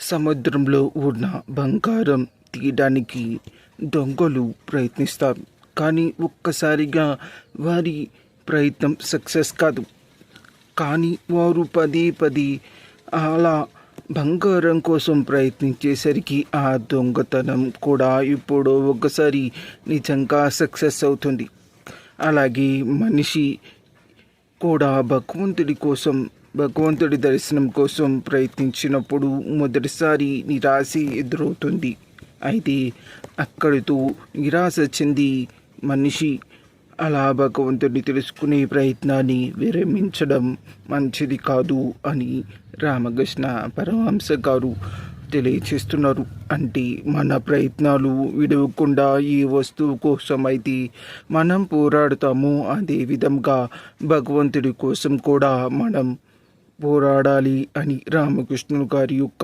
సముద్రంలో ఉన్న బంగారం తీయడానికి దొంగలు ప్రయత్నిస్తారు. కానీ ఒక్కసారిగా వారి ప్రయత్నం సక్సెస్ కాదు. కానీ వారు పదే పదే అలా బంగారం కోసం ప్రయత్నించేసరికి ఆ దొంగతనం కూడా ఇప్పుడు ఒకసారి నిజంగా సక్సెస్ అవుతుంది. అలాగే మనిషి కూడా భగవంతుడి కోసం భగవంతుడి దర్శనం కోసం ప్రయత్నించినప్పుడు మొదటిసారి నిరాశ ఎదురవుతుంది. అయితే అక్కడితో నిరాశ చెంది మనిషి అలా భగవంతుడిని తెలుసుకునే ప్రయత్నాన్ని విరమించడం మంచిది కాదు అని రామకృష్ణ పరమహంస గారు తెలియచేస్తున్నారు. అంటే మన ప్రయత్నాలు విడవకుండా ఈ వస్తువు కోసం అయితే మనం పోరాడుతామో. అదే విధంగా భగవంతుడి కోసం కూడా మనం పోరాడాలి అని రామకృష్ణుడు గారి యొక్క